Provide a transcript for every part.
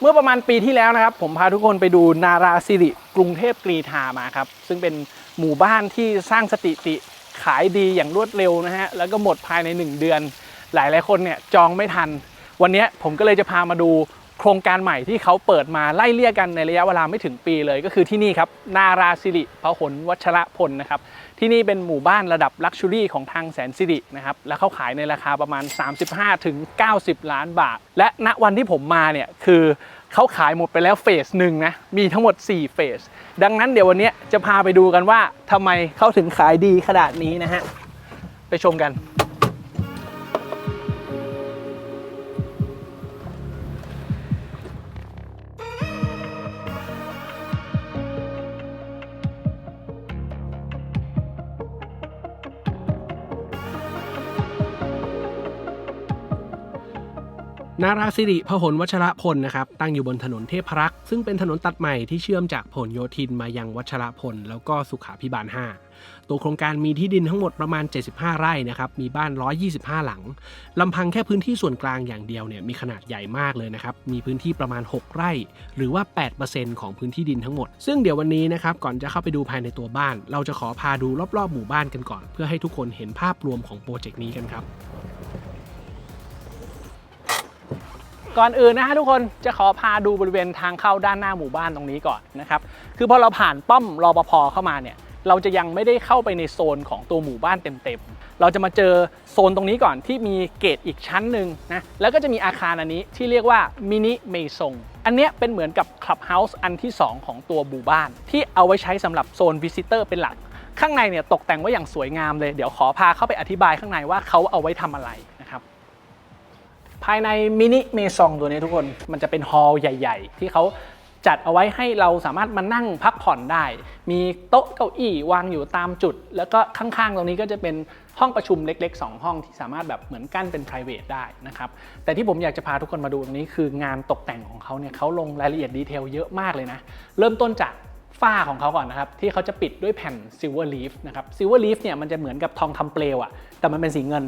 เมื่อประมาณปีที่แล้วนะครับ ผมพาทุกคนไปดูนาราสิริกรุงเทพกรีฑามาครับ ซึ่งเป็นหมู่บ้านที่สร้างสถิติขายดีอย่างรวดเร็วนะฮะแล้วก็หมดภายใน 1 เดือน หลายหลายคนเนี่ยจองไม่ทัน วันนี้ผมก็เลยจะพามาดูโครงการใหม่ที่เขาเปิดมาไล่เลี่ยกันในระยะเวลาไม่ถึงปีเลย ก็คือที่นี่ครับนาราสิริพหลวัชระพลนะครับ ที่นี่เป็นหมู่บ้านระดับลักชัวรี่ของทางแสนสิรินะครับแล้วเขาขายในราคาประมาณ 35ถึง90 ล้านบาท และณวันที่ผมมาเนี่ยคือเขาขายหมดไปแล้วเฟสหนึ่งนะมีทั้งหมด 4 เฟส ดังนั้นเดี๋ยววันนี้จะพาไปดูกันว่าทำไมเขาถึงขายดีขนาดนี้นะฮะไปชมกัน นาราสิริพหลวัชรพลนะครับตั้งอยู่บนถนนเทพรักษ์ซึ่งเป็นถนนตัดใหม่ที่เชื่อมจากผลโยธินมายังวัชรพล แล้วก็สุขาพิบาล 5 ตัวโครงการมีที่ดินทั้งหมดประมาณ 75 ไร่นะครับมีบ้าน 125 หลังลำพังแค่พื้นที่ส่วนกลางอย่างเดียวเนี่ยมีขนาดใหญ่มากเลยนะครับมีพื้นที่ประมาณ 6 ไร่ หรือว่า 8%ของพื้นที่ดินทั้งหมด ซึ่งเดี๋ยววันนี้นะครับก่อนจะเข้าไปดูภายในตัวบ้าน เราจะขอพาดูรอบๆหมู่บ้านกันก่อน เพื่อให้ทุกคนเห็นภาพรวมของโปรเจกต์นี้กันครับ ก่อนอื่นนะฮะทุกคนจะขอพาดูบริเวณทางเข้าด้านหน้าหมู่บ้านตรงนี้ก่อนนะครับคือพอเราผ่านป้อมรอปภเข้ามาเนี่ยเราจะยังไม่ได้เข้าไปในโซนของตัวหมู่บ้านเต็มๆ เราจะมาเจอโซนตรงนี้ก่อนที่มีเกตอีกชั้นหนึ่งนะ แล้วก็จะมีอาคารอันนี้ที่เรียกว่ามินิเมซง อันเนี้ยเป็นเหมือนกับคลับเฮาส์อันที่ 2 ของตัวหมู่บ้าน ที่เอาไว้ใช้สำหรับโซนวิสิเตอร์เป็นหลัก ข้างในเนี่ยตกแต่งไว้อย่างสวยงามเลย เดี๋ยวขอพาเข้าไปอธิบายข้างในว่าเขาเอาไว้ทำอะไร ภายในมินิเมซองตัวนี้ทุกคน มันจะเป็นฮอลล์ใหญ่ ๆ ที่เขาจัดเอาไว้ให้เราสามารถมานั่งพักผ่อนได้ มีโต๊ะเก้าอี้วางอยู่ตามจุด แล้วก็ข้างๆ ตรงนี้ก็จะเป็นห้องประชุมเล็ก ๆ 2 ห้องที่สามารถแบบเหมือนกั้นเป็น p r i v a t ได้นะครับ แต่ที่ผมอยากจะพาทุกคนมาดูตรงนี้คืองานตกแต่งของเขาเนี่ยเขาลงรายละเอียดดีเทลเยอะมากเลยนะ เริ่มต้นจากฝ้าของเขาก่อนนะครับ ที่เขาจะปิดด้วยแผ่นซิลเวอร์ลีฟนะครับซิลเวอร์ลีฟเนี่ยมันจะเหมือนกับทองคำเปลวอะแต่มันเป็นสีเงิน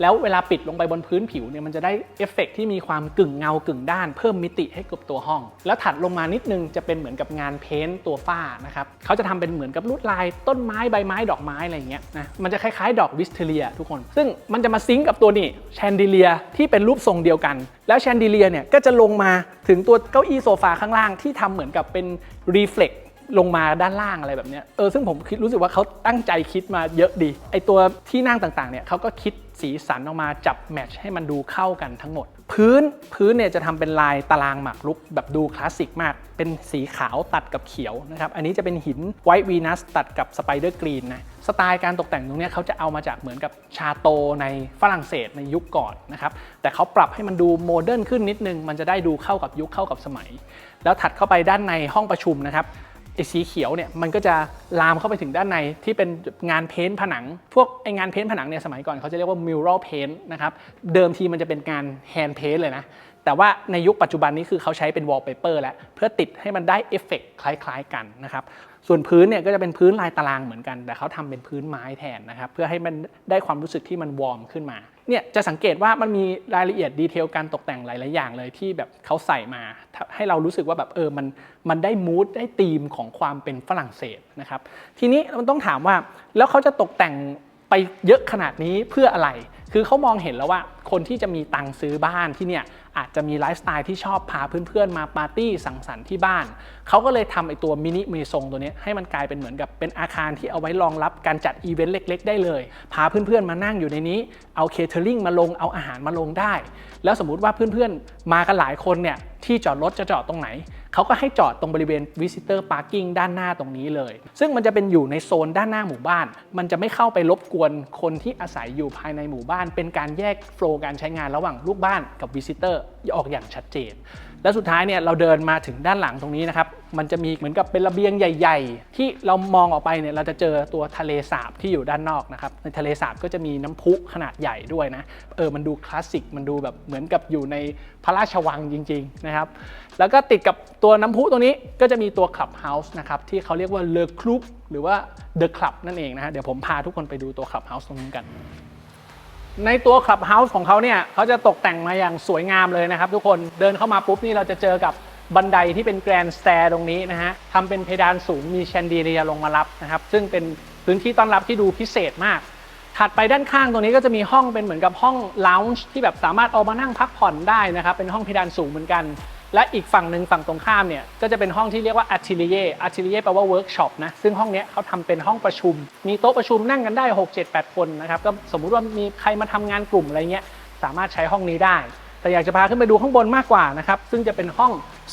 แล้วเวลาปิดลงไปบนพื้นผิวเนี่ยมันจะได้เอฟเฟกต์ที่มีความกึ่งเงากึ่งด้าน เพิ่มมิติให้กับตัวห้อง แล้วถัดลงมานิดนึงจะเป็นเหมือนกับงานเพ้นท์ตัวฝ้านะครับเขาจะทำเป็นเหมือนกับลวดลายต้นไม้ใบไม้ดอกไม้อะไรอย่างเงี้ยนะมันจะคล้ายๆ ดอกวิสเทเลีย ทุกคน ซึ่งมันจะมาซิงก์กับตัวนี้แชนเดเลียที่เป็นรูปทรงเดียวกัน แล้วแชนเดเลียเนี่ยก็จะลงมาถึงตัวเก้าอี้โซฟาข้างล่างที่ทำเหมือนกับเป็นรีเฟล็ก ลงมาด้านล่างอะไรแบบนี้เออซึ่งผมคิดรู้สึกว่าเขาตั้งใจคิดมาเยอะดีไอตัวที่นั่งต่างๆเนี่ยเขาก็คิดสีสันออกมาจับแมทช์ให้มันดูเข้ากันทั้งหมด พื้นพื้นเนี่ยจะทำเป็นลายตารางหมากรุกแบบดูคลาสสิกมาก เป็นสีขาวตัดกับเขียวนะครับ อันนี้จะเป็นหินไวท์วีนัสตัดกับสไปเดอร์กรีนนะสไตล์การตกแต่งตรงนี้เขาจะเอามาจากเหมือนกับชาโตในฝรั่งเศสในยุคก่อนนะครับ แต่เขาปรับให้มันดูโมเดิร์นขึ้นนิดนึง มันจะได้ดูเข้ากับยุคเข้ากับสมัย แล้วถัดเข้าไปด้านในห้องประชุมนะครับ ไอ้สีเขียวเนี่ยมันก็จะลามเข้าไปถึงด้านในที่เป็นงานเพ้นผนัง พวกไองานเพ้นผนังเนี่ยสมัยก่อนเขาจะเรียกว่า mural paint นะครับเดิมทีมันจะเป็นงาน hand paint เลยนะ แต่ว่าในยุคปัจจุบันนี้คือเขาใช้เป็น wallpaper แล้ว เพื่อติดให้มันได้เอฟเฟกต์คล้ายๆกันนะครับ ส่วนพื้นเนี่ยก็จะเป็นพื้นลายตารางเหมือนกัน แต่เขาทำเป็นพื้นไม้แทนนะครับ เพื่อให้มันได้ความรู้สึกที่มันวอร์มขึ้นมา เนี่ยจะสังเกตว่ามันมีรายละเอียดดีเทลการตกแต่งหลาย ๆ อย่างเลยที่แบบเขาใส่มา ให้เรารู้สึกว่าแบบเออมันมันได้มูดได้ธีมของความเป็นฝรั่งเศสนะครับ ทีนี้มันต้องถามว่าแล้วเขาจะตกแต่งไปเยอะขนาดนี้เพื่ออะไร คือเขามองเห็นแล้วว่าคนที่จะมีตังค์ซื้อบ้านที่เนี่ยอาจจะมีไลฟ์สไตล์ที่ชอบพาเพื่อนๆ มาปาร์ตี้สังสรรค์ที่บ้าน เขาก็เลยทำไอตัวมินิเมซงตัวนี้ให้มันกลายเป็นเหมือนกับเป็นอาคารที่เอาไว้รองรับการจัดอีเวนต์เล็ก ๆ ได้เลย พาเพื่อนๆ มานั่งอยู่ในนี้ เอาเคเทอริงมาลง เอาอาหารมาลงได้ แล้วสมมุติว่าเพื่อนๆ มากันหลายคนเนี่ยที่จอดรถจะจอดตรงไหน เขาก็ให้จอดตรงบริเวณ visitor parking ด้านหน้าตรงนี้เลย ซึ่งมันจะเป็นอยู่ในโซนด้านหน้าหมู่บ้าน มันจะไม่เข้าไปรบกวนคนที่อาศัยอยู่ภายในหมู่บ้าน เป็นการแยกโฟล์การใช้งานระหว่างลูกบ้านกับ visitor ออกอย่างชัดเจน แล้วสุดท้ายเนี่ยเราเดินมาถึงด้านหลังตรงนี้นะครับ มันจะมีเหมือนกับเป็นระเบียงใหญ่ ๆ ที่เรามองออกไปเนี่ยเราจะเจอตัวทะเลสาบที่อยู่ด้านนอกนะครับ ในทะเลสาบก็จะมีน้ำพุขนาดใหญ่ด้วยนะ เออ มันดูคลาสสิก มันดูแบบเหมือนกับอยู่ในพระราชวังจริง ๆ นะครับ แล้วก็ติดกับตัวน้ำพุตรงนี้ก็จะมีตัวคลับเฮาส์นะครับ ที่เขาเรียกว่าเลอคลุปหรือว่าเดอะคลับนั่นเองนะฮะ เดี๋ยวผมพาทุกคนไปดูตัวคลับเฮาส์ตรงนี้กัน ในตัวคลับเฮาส์ของเขาเนี่ยเขาจะตกแต่งมาอย่างสวยงามเลยนะครับทุกคนเดินเข้ามาปุ๊บนี่เราจะเจอกับบันไดที่เป็นแกรนด์สแตร์ตรงนี้นะฮะทำเป็นเพดานสูงมีแชนเดเรียลงมารับนะครับ ซึ่งเป็นพื้นที่ต้อนรับที่ดูพิเศษมาก ถัดไปด้านข้างตรงนี้ก็จะมีห้องเป็นเหมือนกับห้องลาวน์ที่แบบสามารถเอามานั่งพักผ่อนได้นะครับ เป็นห้องเพดานสูงเหมือนกัน และอีกฝั่งหนึ่งฝั่งตรงข้ามเนี่ยก็จะเป็นห้องที่เรียกว่า atelier atelier แปลว่า workshop นะซึ่งห้องนี้เขาทำเป็นห้องประชุม มีโต๊ะประชุมนั่งกันได้ 6 7 8 คนนะครับก็สมมุติว่ามีใครมาทำงานกลุ่มอะไรเงี้ยสามารถใช้ห้องนี้ได้ แต่อยากจะพาขึ้นไปดูข้างบนมากกว่านะครับซึ่งจะเป็นห้อง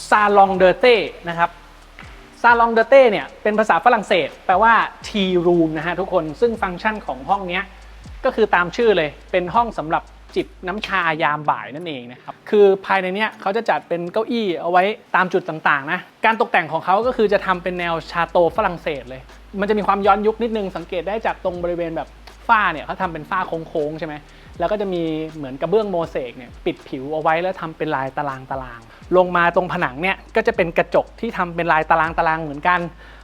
salon de thé นะครับซาลองเดเต้เนี่ยเป็นภาษาฝรั่งเศส แปลว่า tea room นะฮะทุกคนซึ่งฟังก์ชันของห้องนี้ก็คือตามชื่อเลยเป็นห้องสำหรับ จิบน้ำชายามบ่ายนั่นเองนะครับคือภายในเนี้ยเขาจะจัดเป็นเก้าอี้เอาไว้ตามจุดต่างๆนะการตกแต่งของเขาก็คือจะทำเป็นแนวชาโตฝรั่งเศสเลย มันจะมีความย้อนยุคนิดนึงสังเกตได้จากตรงบริเวณแบบฝ้าเนี่ยเขาทำเป็นฝ้าโค้งๆใช่ไหมแล้วก็จะมีเหมือนกระเบื้องโมเสกเนี่ยปิดผิวเอาไว้แล้วทำเป็นลายตารางตาราง ลงมาตรงผนังเนี่ยก็จะเป็นกระจกที่ทำเป็นลายตารางตารางเหมือนกัน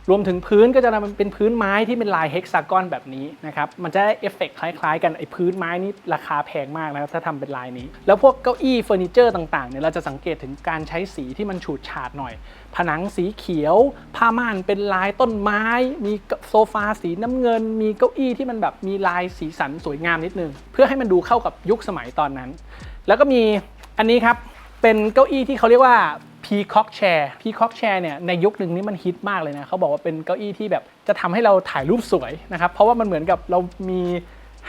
รวมถึงพื้นก็จะเป็นพื้นไม้ที่เป็นลายเฮกซากอนแบบนี้นะครับ มันจะได้เอฟเฟกต์คล้ายๆ กันไอ้พื้นไม้นี่ราคาแพงมากนะครับถ้าทำเป็นลายนี้ แล้วพวกเก้าอี้เฟอร์นิเจอร์ต่างๆเนี่ยเราจะสังเกตถึงการใช้สีที่มันฉูดฉาดหน่อย ผนังสีเขียว ผ้าม่านเป็นลายต้นไม้ มีโซฟาสีน้ำเงิน มีเก้าอี้ที่มันแบบมีลายสีสันสวยงามนิดนึง เพื่อให้มันดูเข้ากับยุคสมัยตอนนั้น แล้วก็มีอันนี้ครับเป็นเก้าอี้ที่เขาเรียกว่า Peacock Chair Peacock Chair เนี่ยในยุคหนึ่งนี้มันฮิตมากเลยนะเขาบอกว่าเป็นเก้าอี้ที่แบบจะทำให้เราถ่ายรูปสวยนะครับเพราะว่ามันเหมือนกับเรามี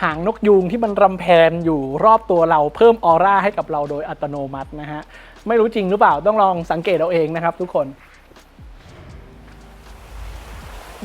หางนกยูงที่มันรำแพนอยู่รอบตัวเราเพิ่มออร่าให้กับเราโดยอัตโนมัตินะฮะไม่รู้จริงหรือเปล่าต้องลองสังเกตเอาเองนะครับทุกคน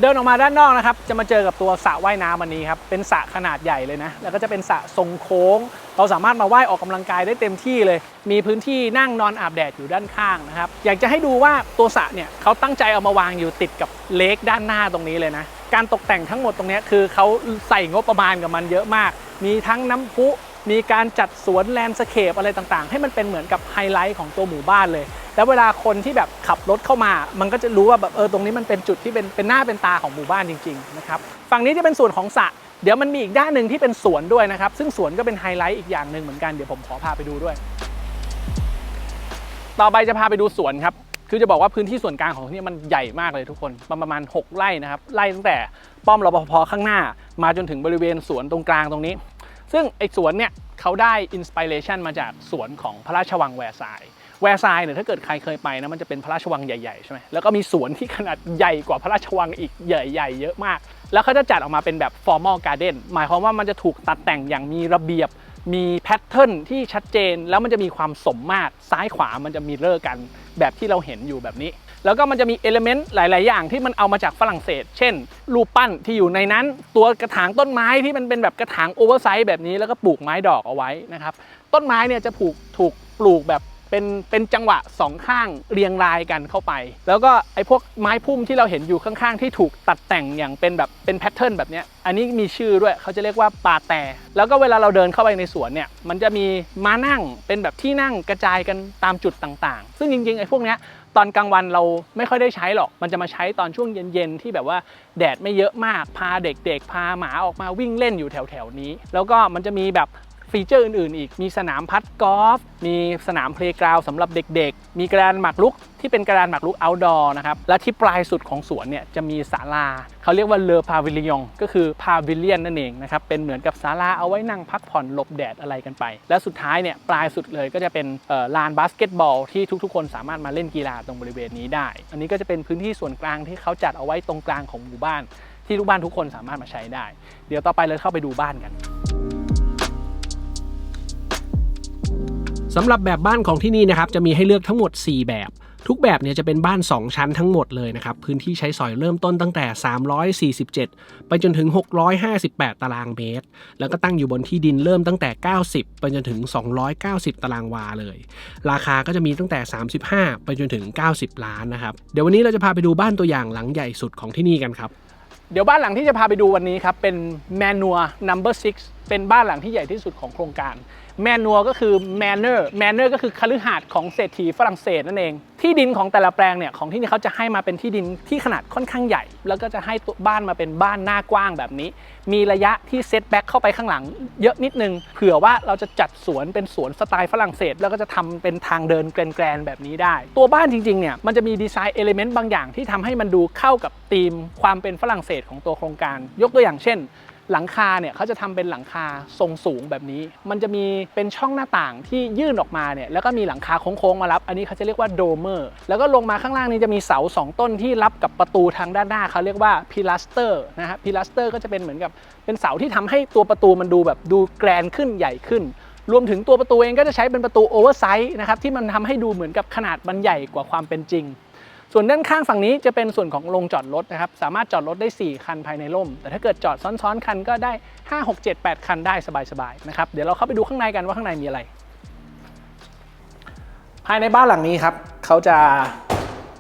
เดินออกมาด้านนอกนะครับ จะมาเจอกับตัวสระว่ายน้ำอันนี้ครับ เป็นสระขนาดใหญ่เลยนะ แล้วก็จะเป็นสระทรงโค้ง เราสามารถมาว่ายออกกำลังกายได้เต็มที่เลย มีพื้นที่นั่งนอนอาบแดดอยู่ด้านข้างนะครับ อยากจะให้ดูว่าตัวสระเนี่ยเขาตั้งใจเอามาวางอยู่ติดกับเลคด้านหน้าตรงนี้เลยนะ การตกแต่งทั้งหมดตรงเนี้ยคือเขาใส่งบประมาณกับมันเยอะมาก มีทั้งน้ำพุ มีการจัดสวนแลนด์สเคปอะไรต่างๆ ให้มันเป็นเหมือนกับไฮไลท์ของตัวหมู่บ้านเลย แล้วเวลาคนที่แบบขับรถเข้ามา มันก็จะรู้ว่าแบบเออตรงนี้มันเป็นจุดที่เป็นเป็นหน้าเป็นตาของหมู่บ้านจริงๆนะครับฝั่งนี้จะเป็นส่วนของสระเดี๋ยวมันมีอีกด้านหนึ่งที่เป็นสวนด้วยนะครับ ซึ่งสวนก็เป็นไฮไลท์อีกอย่างหนึ่งเหมือนกันเดี๋ยวผมขอพาไปดูด้วย ต่อไปจะพาไปดูสวนครับ คือจะบอกว่าพื้นที่ส่วนกลางของที่นี่มันใหญ่มากเลยทุกคนประมาณ 6 ไร่นะครับไล่ตั้งแต่ป้อมรปภข้างหน้า มาจนถึงบริเวณสวนตรงกลางตรงนี้ ซึ่งไอ้สวนเนี่ยเขาได้อินสปิเรชันมาจากสวนของพระราชวังแวร์ซาย แวร์ซายน์เนี่ยถ้าเกิดใครเคยไปนะมันจะเป็นพระราชวังใหญ่ๆใช่ไหมแล้วก็มีสวนที่ขนาดใหญ่กว่าพระราชวังอีกใหญ่ๆเยอะมาก แล้วเขาจะจัดออกมาเป็นแบบ formal garden หมายความว่ามันจะถูกตัดแต่งอย่างมีระเบียบมีแพทเทิร์นที่ชัดเจนแล้วมันจะมีความสมมาตรซ้ายขวามันจะมีเลอร์กัน แบบที่เราเห็นอยู่แบบนี้ แล้วก็มันจะมีเอลเมนต์หลาย ๆ อย่างที่มันเอามาจากฝรั่งเศส เช่น รูปปั้นที่อยู่ในนั้น ตัวกระถางต้นไม้ที่มันเป็นแบบกระถางโอเวอร์ไซส์แบบนี้แล้วก็ปลูกไม้ดอกเอาไว้นะครับ ต้นไม้เนี่ยจะผูกถูกปลูกแบบ เป็นเป็นจังหวะสองข้างเรียงรายกันเข้าไป แล้วก็ไอ้พวกไม้พุ่มที่เราเห็นอยู่ข้างๆ ที่ถูกตัดแต่งอย่างเป็นแบบเป็นแพทเทิร์นแบบนี้อันนี้มีชื่อด้วยเขาจะเรียกว่าปาแต่ แล้วก็เวลาเราเดินเข้าไปในสวนเนี่ยมันจะมีม้านั่งเป็นแบบที่นั่งกระจายกันตามจุดต่างๆ ซึ่งจริงๆไอ้พวกเนี้ยตอนกลางวันเราไม่ค่อยได้ใช้หรอก มันจะมาใช้ตอนช่วงเย็นๆ ที่แบบว่าแดดไม่เยอะมาก พาเด็กๆ พาหมาออกมาวิ่งเล่นอยู่แถวๆนี้ แล้วก็มันจะมีแบบ ฟีเจอร์อื่นๆ อีก มีสนามพัดกอล์ฟ มีสนามเพลย์กราวสำหรับเด็กๆ มีกระดานหมากรุกที่เป็นกระดานหมากรุก outdoor นะครับ และที่ปลายสุดของสวนเนี่ยจะมีศาลา เขาเรียกว่าเลอพาวิลิยองก็คือพาวิเลียนนั่นเองนะครับ เป็นเหมือนกับศาลาเอาไว้นั่งพักผ่อนหลบแดดอะไรกันไป และสุดท้ายเนี่ยปลายสุดเลยก็จะเป็นลานบาสเกตบอลที่ทุกๆ คนสามารถมาเล่นกีฬาตรงบริเวณนี้ได้ อันนี้ก็จะเป็นพื้นที่ส่วนกลางที่เขาจัดเอาไว้ตรงกลางของหมู่บ้าน ที่ลูกบ้านทุกคนสามารถมาใช้ได้ เดี๋ยวต่อไปเลยเข้าไปดูบ้านกัน สำหรับแบบบ้านของที่นี่นะครับจะมีให้เลือกทั้งหมด 4 แบบ ทุกแบบเนี่ยจะเป็นบ้าน 2 ชั้นทั้งหมดเลยนะครับพื้นที่ใช้สอยเริ่มต้นตั้งแต่ 347 ไปจนถึง 658 ตารางเมตร แล้วก็ตั้งอยู่บนที่ดินเริ่มตั้งแต่ 90 ไปจนถึง 290 ตารางวาเลย ราคาก็จะมีตั้งแต่ 35 ไปจนถึง 90 ล้านนะครับเดี๋ยววันนี้เราจะพาไปดูบ้านตัวอย่างหลังใหญ่สุดของที่นี่กันครับเดี๋ยวบ้านหลังที่จะพาไปดูวันนี้ครับเป็น Manua Number 6เป็นบ้านหลังที่ใหญ่ที่สุดของโครงการ แมนนัวก็คือแมนเนอร์แมนเนอร์ก็คือคฤหาสน์ของเศรษฐีฝรั่งเศสนั่นเอง ที่ดินของแต่ละแปลงเนี่ยของที่นี่เขาจะให้มาเป็นที่ดินที่ขนาดค่อนข้างใหญ่ แล้วก็จะให้ตัวบ้านมาเป็นบ้านหน้ากว้างแบบนี้ มีระยะที่เซตแบ็กเข้าไปข้างหลัง เยอะนิดนึงเผื่อว่าเราจะจัดสวนเป็นสวนสไตล์ฝรั่งเศส แล้วก็จะทำเป็นทางเดินแกรนๆแบบนี้ได้ ตัวบ้านจริงๆเนี่ยมันจะมีดีไซน์เอลิเมนต์บางอย่างที่ทำให้มันดูเข้ากับธีมความเป็นฝรั่งเศสของตัวโครงการ ยกตัวอย่างเช่น หลังคาเนี่ยเขาจะทำเป็นหลังคาทรงสูงแบบนี้ มันจะมีเป็นช่องหน้าต่างที่ยื่นออกมาเนี่ยแล้วก็มีหลังคาโค้งๆมารับ อันนี้เขาจะเรียกว่าโดเมอร์แล้วก็ลงมาข้างล่างนี้จะมีเสา 2 ต้นที่รับกับประตูทางด้านหน้าเขาเรียกว่าพิลัสเตอร์นะฮะพิลัสเตอร์ก็จะเป็นเหมือนกับเป็นเสาที่ทำให้ตัวประตูมันดูแบบดูแกรนขึ้นใหญ่ขึ้นรวมถึงตัวประตูเองก็จะใช้เป็นประตูโอเวอร์ไซส์นะครับที่มันทำให้ดูเหมือนกับขนาดมันใหญ่กว่าความเป็นจริง ส่วนด้านข้างฝั่งนี้จะเป็นส่วนของโรงจอดรถนะครับ สามารถจอดรถได้ 4 คันภายในร่ม แต่ถ้าเกิดจอดซ้อนๆ คันก็ได้ 5 6 7 8 คันได้สบายๆ นะครับ เดี๋ยวเราเข้าไปดูข้างในกันว่าข้างในมีอะไร ภายในบ้านหลังนี้ครับ เขาจะ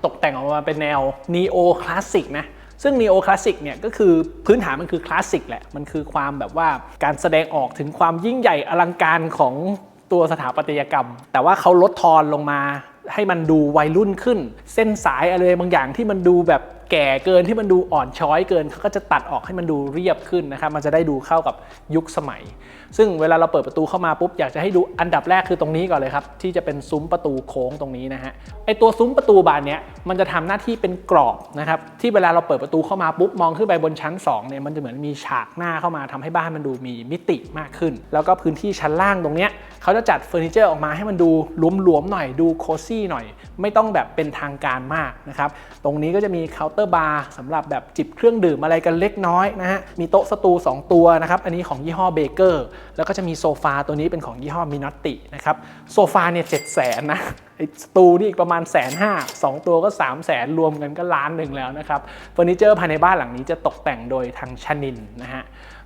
ตกแต่งออกมาเป็นแนว neo classic นะซึ่ง neo classic เนี่ยก็คือพื้นฐานมันคือคลาสสิกแหละ มันคือความแบบว่าการแสดงออกถึงความยิ่งใหญ่อลังการของตัวสถาปัตยกรรม แต่ว่าเขาลดทอนลงมา ให้มันดูวัยรุ่นขึ้น เส้นสายอะไรบางอย่างที่มันดูแบบ แก่เกินที่มันดูอ่อนช้อยเกินเขาก็จะตัดออกให้มันดูเรียบขึ้นนะครับมันจะได้ดูเข้ากับยุคสมัย ซึ่งเวลาเราเปิดประตูเข้ามาปุ๊บอยากจะให้ดูอันดับแรกคือตรงนี้ก่อนเลยครับที่จะเป็นซุ้มประตูโค้งตรงนี้นะฮะไอตัวซุ้มประตูบานเนี้ยมันจะทำหน้าที่เป็นกรอบนะครับที่เวลาเราเปิดประตูเข้ามาปุ๊บมองขึ้นไปบนชั้น2เนี่ยมันจะเหมือนมีฉากหน้าเข้ามาทำให้บ้านมันดูมีมิติมากขึ้น แล้วก็พื้นที่ชั้นล่างตรงเนี้ยเขาจะจัดเฟอร์นิเจอร์ออกมาให้มันดูหลวมๆหน่อยดูโคซี่หน่อย ไม่ต้องแบบเป็นทางการมากนะครับ ตรงนี้ก็จะมีเคาน์เตอร์บาร์สำหรับแบบจิบเครื่องดื่มอะไรกันเล็กน้อยนะฮะ มีโต๊ะสตู 2 ตัวนะครับ อันนี้ของยี่ห้อเบเกอร์ แล้วก็จะมีโซฟาตัวนี้เป็นของยี่ห้อมินอตตินะครับ โซฟาเนี่ยเจ็ดแสนนะสตูนี่อีกประมาณแสนห้าสองตัวก็3 0 0แสนรวมกันก็ล้านหนึ่งแล้วนะครับเฟอร์นิเจอร์ภายในบ้านหลังนี้จะตกแต่งโดยทางชนินนะฮะ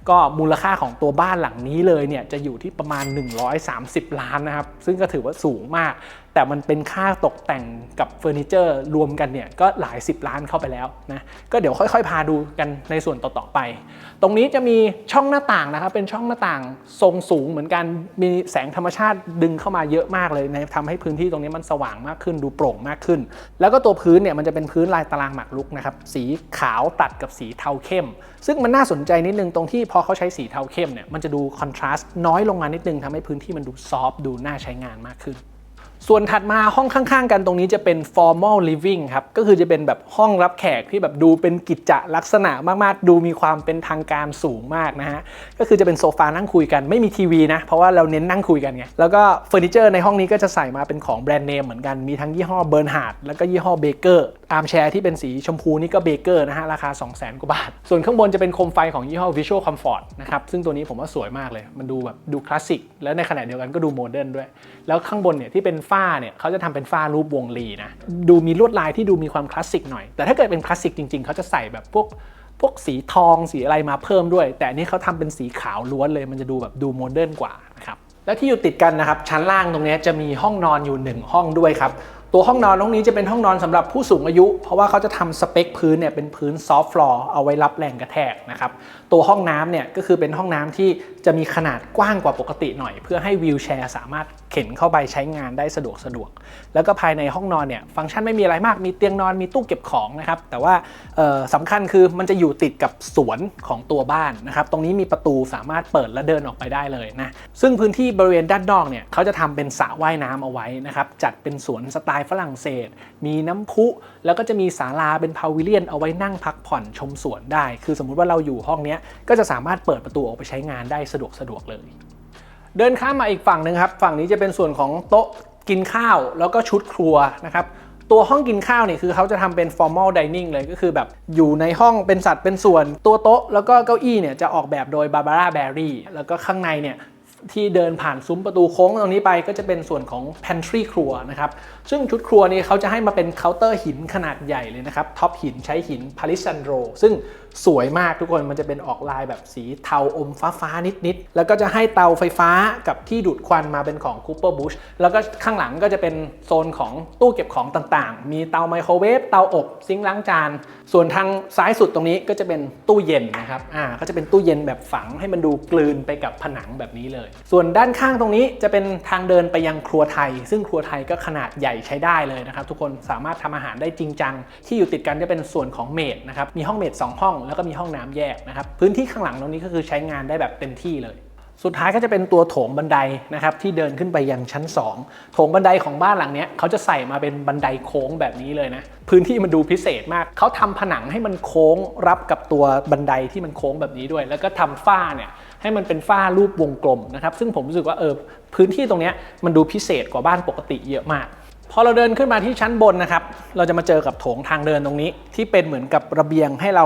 ก็มูลค่าของตัวบ้านหลังนี้เลยเนี่ยจะอยู่ที่ประมาณ 130 ล้านนะครับ ซึ่งก็ถือว่าสูงมาก แต่มันเป็นค่าตกแต่งกับเฟอร์นิเจอร์รวมกันเนี่ยก็หลาย 10 ล้านเข้าไปแล้วนะก็เดี๋ยวค่อยๆ พาดูกันในส่วนต่อๆไป ตรงนี้จะมีช่องหน้าต่างนะครับเป็นช่องหน้าต่างทรงสูงเหมือนกันมีแสงธรรมชาติดึงเข้ามาเยอะมากเลยนะทำให้พื้นที่ตรงนี้มันสว่างมากขึ้นดูโปร่งมากขึ้น แล้วก็ตัวพื้นเนี่ยมันจะเป็นพื้นลายตารางหมากรุกนะครับสีขาวตัดกับสีเทาเข้ม ซึ่งมันน่าสนใจนิดนึงตรงที่พอเขาใช้สีเทาเข้มเนี่ยมันจะดูคอนทราสต์น้อยลงมานิดนึงทำให้พื้นที่มันดูซอฟต์ดูน่าใช้งานมากขึ้น ส่วนถัดมาห้องข้างๆ กันตรงนี้จะเป็น formal living ครับ ก็คือจะเป็นแบบห้องรับแขกที่แบบดูเป็นกิจจะลักษณะมากๆ ดูมีความเป็นทางการสูงมากนะฮะ ก็คือจะเป็นโซฟานั่งคุยกันไม่มีทีวีนะ เพราะว่าเราเน้นนั่งคุยกันไง แล้วก็เฟอร์นิเจอร์ในห้องนี้ก็จะใส่มาเป็นของแบรนด์เนมเหมือนกัน มีทั้งยี่ห้อเบิร์นฮาร์ดแล้วก็ยี่ห้อเบเกอร์อาร์มแชร์ที่เป็นสีชมพูนี่ก็เบเกอร์นะฮะราคา 2 0 0 0 0 0กว่าบาท ส่วนข้างบนจะเป็นโคมไฟของยี่ห้อ Visual Comfort นะครับซึ่งตัวนี้ผมว่าสวยมากเลย มันดูแบบดูคลาสสิกแล้วในขณะเดียวกันก็ดูโมเดิร์นด้วย แล้วข้างบนเนี่ยที่เป็นฝ้าเนี่ยเขาจะทำเป็นฝ้ารูปวงรีนะดูมีลวดลายที่ดูมีความคลาสสิกหน่อย แต่ถ้าเกิดเป็นคลาสสิกจริงๆ เขาจะใส่แบบพวกพวกสีทองสีอะไรมาเพิ่มด้วย แต่อันนี้เขาทำเป็นสีขาวล้วนเลย มันจะดูแบบดูโมเดิร์นกว่านะครับแล้วที่อยู่ติดกันนะครับชั้นล่างตรงนี้จะมีห้องนอนอยู่ 1 ห้องด้วยครับตัวห้องนอนตรงนี้จะเป็นห้องนอนสำหรับผู้สูงอายุ เพราะว่าเขาจะทำสเปคพื้นเนี่ยเป็นพื้นซอฟต์ฟลอร์เอาไว้รับแรงกระแทกนะครับตัวห้องน้ำเนี่ยก็คือเป็นห้องน้ำที่จะมีขนาดกว้างกว่าปกติหน่อย เพื่อให้วีลแชร์สามารถ เข็นเข้าไปใช้งานได้สะดวกสะดวก แล้วก็ภายในห้องนอนเนี่ยฟังก์ชันไม่มีอะไรมาก มีเตียงนอนมีตู้เก็บของนะครับ แต่ว่าเอ่อสำคัญคือมันจะอยู่ติดกับสวนของตัวบ้านนะครับ ตรงนี้มีประตูสามารถเปิดและเดินออกไปได้เลยนะ ซึ่งพื้นที่บริเวณด้านนอกเนี่ยเขาจะทำเป็นสระว่ายน้ำเอาไว้นะครับ จัดเป็นสวนสไตล์ฝรั่งเศส มีน้ำพุแล้วก็จะมีศาลาเป็นพาวิเลียนเอาไว้นั่งพักผ่อนชมสวนได้ คือสมมุติว่าเราอยู่ห้องนี้ก็จะสามารถเปิดประตูออกไปใช้งานได้สะดวกสะดวกเลย เดินข้ามมาอีกฝั่งหนึ่งครับ ฝั่งนี้จะเป็นส่วนของโต๊ะกินข้าวแล้วก็ชุดครัวนะครับตัวห้องกินข้าวเนี่ยคือเขาจะทำเป็น formal dining เลยก็คือแบบอยู่ในห้องเป็นสัดเป็นส่วนตัวโต๊ะ แล้วก็เก้าอี้เนี่ยจะออกแบบโดย Barbara Berry แล้วก็ข้างในเนี่ยที่เดินผ่านซุ้มประตูโค้งตรงนี้ไปก็จะเป็นส่วนของ pantry ครัวนะครับซึ่งชุดครัวนี้เขาจะให้มาเป็นเคาน์เตอร์หินขนาดใหญ่เลยนะครับท็อปหินใช้หินพาริสันโดซึ่งสวยมากทุกคนมันจะเป็นออกลายแบบสีเทาอมฟ้าฟ้าๆนิดๆ แล้วก็จะให้เตาไฟฟ้ากับที่ดูดควันมาเป็นของ Cooper Bush แล้วก็ข้างหลังก็จะเป็นโซนของตู้เก็บของต่างๆ มีเตาไมโครเวฟเตาอบซิงค์ล้างจาน ส่วนทางซ้ายสุดตรงนี้ก็จะเป็นตู้เย็นนะครับอ่าก็จะเป็นตู้เย็นแบบฝังให้มันดูกลืนไปกับผนังแบบนี้เลย ส่วนด้านข้างตรงนี้จะเป็นทางเดินไปยังครัวไทย ซึ่งครัวไทยก็ขนาดใหญ่ใช้ได้เลยนะครับทุกคนสามารถทำอาหารได้จริงจังที่อยู่ติดกันจะเป็นส่วนของเมดนะครับมีห้องเมดสองห้องแล้วก็มีห้องน้ำแยกนะครับพื้นที่ข้างหลังตรงนี้ก็คือใช้งานได้แบบเต็มที่เลย สุดท้ายก็จะเป็นตัวโถงบันไดนะครับที่เดินขึ้นไปยังชั้น 2 โถงบันไดของบ้านหลังเนี้ยเขาจะใส่มาเป็นบันไดโค้งแบบนี้เลยนะพื้นที่มันดูพิเศษมากเขาทำผนังให้มันโค้งรับกับตัวบันไดที่มันโค้งแบบนี้ด้วย แล้วก็ทำฝ้าเนี่ยให้มันเป็นฝ้ารูปวงกลมนะครับซึ่งผมรู้สึกว่าเออพื้นที่ตรงเนี้ยมันดูพิเศษกว่าบ้านปกติเยอะมากพอเราเดินขึ้นมาที่ชั้นบนนะครับ เราจะมาเจอกับโถงทางเดินตรงนี้ ที่เป็นเหมือนกับระเบียงให้เรา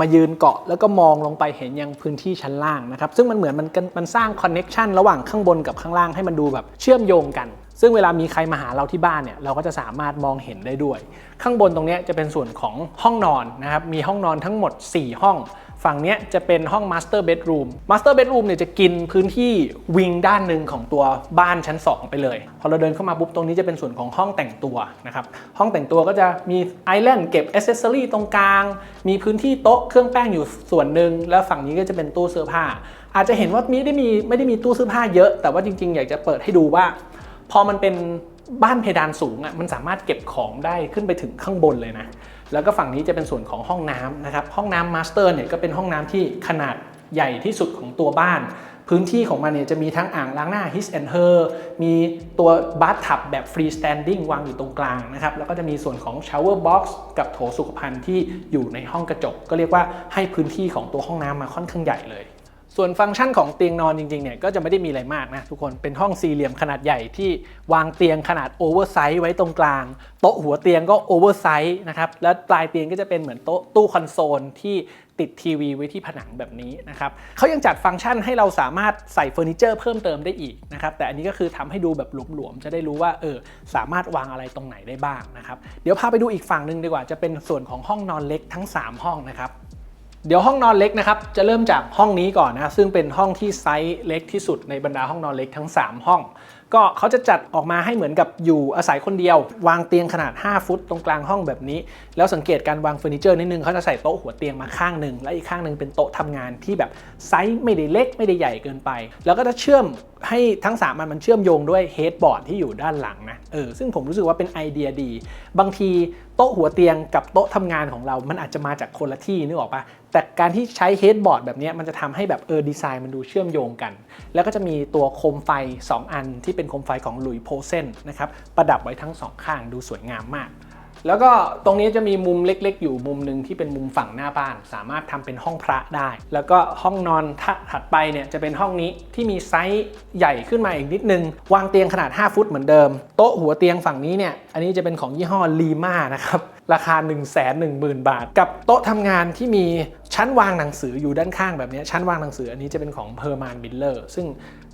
มายืนเกาะแล้วก็มองลงไปเห็นยังพื้นที่ชั้นล่างนะครับ ซึ่งมันเหมือนมันมันสร้างคอนเน็กชันระหว่างข้างบนกับข้างล่างให้มันดูแบบเชื่อมโยงกัน ซึ่งเวลามีใครมาหาเราที่บ้านเนี่ยเราก็จะสามารถมองเห็นได้ด้วย ข้างบนตรงนี้จะเป็นส่วนของห้องนอนนะครับมีห้องนอนทั้งหมด 4 ห้อง ฝั่งนี้จะเป็นห้อง Master Bedroom Master Bedroom เนี่ยจะกินพื้นที่วิงด้านหนึ่งของตัวบ้านชั้น 2 ไปเลย พอเราเดินเข้ามาปุ๊บตรงนี้จะเป็นส่วนของห้องแต่งตัวนะครับ ห้องแต่งตัวก็จะมีไอแลนด์เก็บอ c เซสซอรี่ตรงกลาง มีพื้นที่โต๊ะเครื่องแป้งอยู่ส่วนหนึ่งแล้วฝั่งนี้ก็จะเป็นตู้เสื้อผ้า อาจจะเห็นว่าไม่ได้มีไม่ได้มีตู้เสื้อผ้าเยอะ แต่ว่าจริง ๆ อยากจะเปิดให้ดูว่า พอมันเป็นบ้านเพดานสูงอะมันสามารถเก็บของได้ขึ้นไปถึงข้างบนเลยนะ แล้วก็ฝั่งนี้จะเป็นส่วนของห้องน้ำนะครับ ห้องน้ำมาสเตอร์เนี่ยก็เป็นห้องน้ำที่ขนาดใหญ่ที่สุดของตัวบ้าน พื้นที่ของมันเนี่ยจะมีทั้งอ่างล้างหน้า his and her มีตัวบาร์ทับแบบ free standing วางอยู่ตรงกลางนะครับ แล้วก็จะมีส่วนของ shower box กับโถสุขภัณฑ์ที่อยู่ในห้องกระจก ก็เรียกว่าให้พื้นที่ของตัวห้องน้ำมาค่อนข้างใหญ่เลย ส่วนฟังก์ชันของเตียงนอนจริงๆเนี่ยก็จะไม่ได้มีอะไรมากนะทุกคนเป็นห้องสี่เหลี่ยมขนาดใหญ่ที่วางเตียงขนาดโอเวอร์ไซส์ไว้ตรงกลาง โต๊ะหัวเตียงก็โอเวอร์ไซส์นะครับแล้วปลายเตียงก็จะเป็นเหมือนโต๊ะตู้คอนโซลที่ติดทีวีไว้ที่ผนังแบบนี้นะครับเขายังจัดฟังก์ชันให้เราสามารถใส่เฟอร์นิเจอร์เพิ่มเติมได้อีกนะครับแต่อันนี้ก็คือทำให้ดูแบบหลวมๆจะได้รู้ว่าเออสามารถวางอะไรตรงไหนได้บ้างนะครับเดี๋ยวพาไปดูอีกฝั่งหนึ่งดีกว่าจะเป็นส่วนของห้องนอนเล็กทั้งสามห้องนะครับ เดี๋ยวห้องนอนเล็กนะครับจะเริ่มจากห้องนี้ก่อนนะซึ่งเป็นห้องที่ไซส์เล็กที่สุดในบรรดาห้องนอนเล็กทั้ง 3 ห้อง ก็เขาจะจัดออกมาให้เหมือนกับอยู่อาศัยคนเดียว วางเตียงขนาด 5 ฟุตตรงกลางห้องแบบนี้ แล้วสังเกตการวางเฟอร์นิเจอร์นิดนึงเขาจะใส่โต๊ะหัวเตียงมาข้างหนึ่งและอีกข้างหนึ่งเป็นโต๊ะทำงานที่แบบไซส์ไม่ได้เล็กไม่ได้ใหญ่เกินไป แล้วก็จะเชื่อม ให้ทั้ง3มันมันเชื่อมโยงด้วยเฮดบอร์ดที่อยู่ด้านหลังนะเออซึ่งผมรู้สึกว่าเป็นไอเดียดี บางทีโต๊ะหัวเตียงกับโต๊ะทำงานของเรา มันอาจจะมาจากคนละที่นึกออกปะแต่การที่ใช้เฮดบอร์ดแบบนี้มันจะทำให้แบบเออดีไซน์มันดูเชื่อมโยงกัน แล้วก็จะมีตัวโคมไฟ 2 อันที่เป็นโคมไฟของหลุยโพเซนนะครับประดับไว้ทั้งสองข้างดูสวยงามมาก แล้วก็ตรงนี้จะมีมุมเล็กๆ อยู่มุมหนึ่งที่เป็นมุมฝั่งหน้าบ้าน สามารถทำเป็นห้องพระได้ แล้วก็ห้องนอนถัดไปเนี่ยจะเป็นห้องนี้ที่มีไซส์ใหญ่ขึ้นมาอีกนิดนึง วางเตียงขนาด 5 ฟุตเหมือนเดิม โต๊ะหัวเตียงฝั่งนี้เนี่ยอันนี้จะเป็นของยี่ห้อลีมานะครับราคา 1 1 0 0 0 0 บาท กับโต๊ะทำงานที่มีชั้นวางหนังสืออยู่ด้านข้างแบบนี้ชั้นวางหนังสืออันนี้จะเป็นของเพอร์มานบิลเลอร์ซึ่ง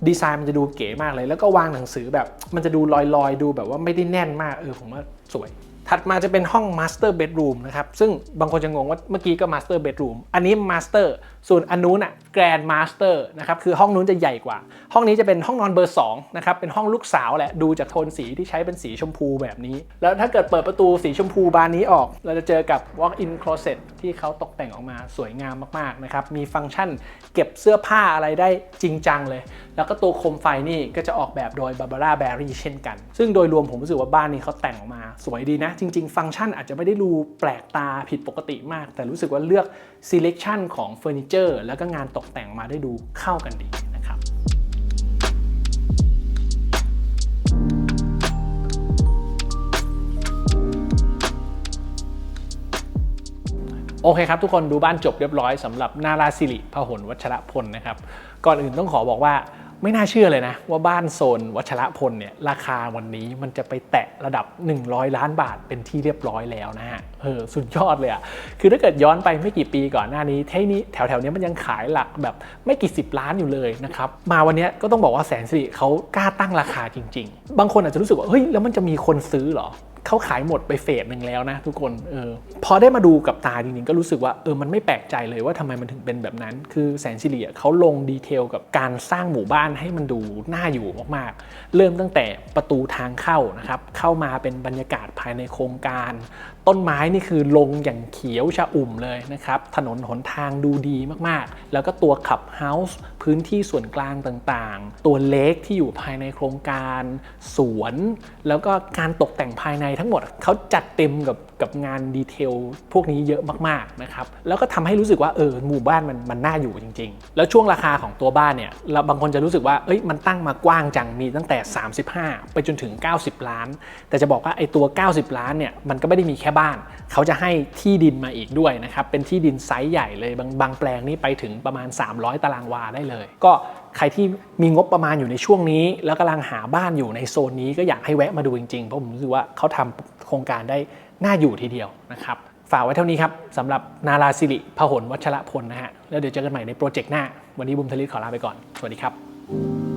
ดีไซน์มันจะดูเก๋มากเลย แล้วก็วางหนังสือแบบมันจะดูลอยๆ ดูแบบว่าไม่ได้แน่นมากเออผมว่าสวย ถัดมาจะเป็นห้อง Master Bedroom นะครับ ซึ่งบางคนจะงงว่าเมื่อกี้ก็ Master Bedroom อันนี้ Master ส่วนอันนู้นอะ Grand Master นะครับคือห้องนู้นจะใหญ่กว่า ห้องนี้จะเป็นห้องนอนเบอร์2นะครับเป็นห้องลูกสาวแหละดูจากโทนสีที่ใช้เป็นสีชมพูแบบนี้ แล้วถ้าเกิดเปิดประตูสีชมพูบานนี้ออก เราจะเจอกับ Walk-in Closet ที่เขาตกแต่งออกมาสวยงามมากๆนะครับมีฟังก์ชันเก็บเสื้อผ้าอะไรได้จริงจังเลย แล้วก็ตัวโคมไฟนี่ก็จะออกแบบโดย Barbara Barry เช่นกัน ซึ่งโดยรวมผมรู้สึกว่าบ้านนี้เขาแต่งออกมา สวยดีนะ จริง ๆ ฟังก์ชันอาจจะไม่ได้ดูแปลกตาผิดปกติมาก แต่รู้สึกว่าเลือก selection ของเฟอร์นิเจอร์ แล้วก็งานตกแต่งมาได้ดูเข้ากันดีนะครับโอเคครับทุกคนดูบ้านจบเรียบร้อยสำหรับนาราสิริพหลวัชรพลนะครับ ก่อนอื่นต้องขอบอกว่า ไม่น่าเชื่อเลยนะ ว่าบ้านโซนวัชระพลเนี่ยราคาวันนี้มันจะไปแตะระดับ 100 ล้านบาทเป็นที่เรียบร้อยแล้วนะฮะเออสุดยอดเลยอะคือถ้าเกิดย้อนไปไม่กี่ปีก่อนหน้านี้เท่นี้แถวๆเนี้ยมันยังขายหลักแบบไม่กี่สิบล้านอยู่เลยนะครับมาวันนี้ก็ต้องบอกว่าแสนสิริเขากล้าตั้งราคาจริง ๆ บางคนอาจจะรู้สึกว่าเฮ้ยแล้วมันจะมีคนซื้อหรอ เขาขายหมดไปเฟสหนึ่งแล้วนะทุกคนเออพอได้มาดูกับตาจริงๆก็รู้สึกว่าเออมันไม่แปลกใจเลยว่าทำไมมันถึงเป็นแบบนั้น คือแสนสิริเขาลงดีเทลกับการสร้างหมู่บ้านให้มันดูน่าอยู่มากๆ เริ่มตั้งแต่ประตูทางเข้านะครับเข้ามาเป็นบรรยากาศภายในโครงการ ต้นไม้นี่คือลงอย่างเขียวชะอุ่มเลยนะครับ ถนนหนทางดูดีมากๆ แล้วก็ตัวขับเฮาส์พื้นที่ส่วนกลางต่างๆ ตัวเล็กที่อยู่ภายในโครงการ สวน แล้วก็การตกแต่งภายในทั้งหมดเขาจัดเต็มกับ กับงานดีเทลพวกนี้เยอะมากๆนะครับแล้วก็ทำให้รู้สึกว่าเออหมู่บ้านมันมันน่าอยู่จริง ๆ แล้วช่วงราคาของตัวบ้านเนี่ยเราบางคนจะรู้สึกว่าเอ้ยมันตั้งมากว้างจังมีตั้งแต่ 35 ไปจนถึง 90 ล้าน แต่จะบอกว่าไอ้ตัว 90 ล้านเนี่ยมันก็ไม่ได้มีแค่บ้าน เขาจะให้ที่ดินมาอีกด้วยนะครับเป็นที่ดินไซส์ใหญ่เลยบางบางแปลงนี่ไปถึงประมาณ 300 ตารางวาได้เลย ก็ใครที่มีงบประมาณอยู่ในช่วงนี้ แล้วกำลังหาบ้านอยู่ในโซนนี้ก็อยากให้แวะมาดูจริงๆ เพราะผมรู้สึกว่าเขาทำโครงการได้ น่าอยู่ทีเดียวนะครับ ฝากไว้เท่านี้ครับสำหรับนาราสิริพหลวัชรพลนะฮะ แล้วเดี๋ยวเจอกันใหม่ในโปรเจกต์หน้า วันนี้บุมทลิตขอลาไปก่อน สวัสดีครับ